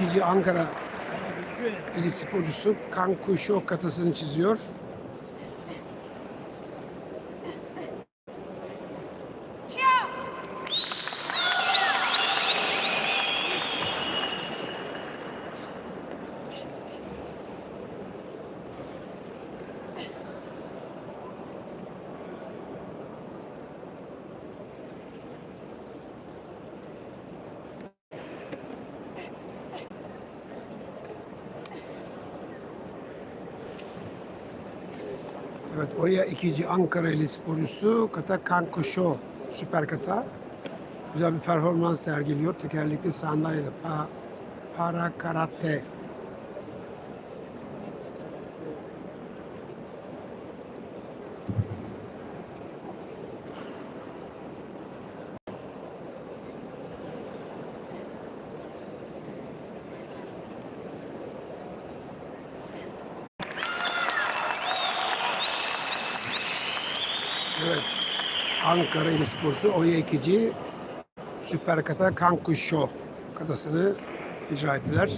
ikinci Ankara eli sporcusu Kan Kuşo katasını çiziyor. Evet, Oya ikinci Ankara eli sporcusu kata Kan Kuşo süper kata. Güzel bir performans sergiliyor. Tekerlekli sandalyede pa, para karate. Evet. Ankara ili sporcusu Oya ikinci süper kata Kan Kuşo katasını icra ettiler.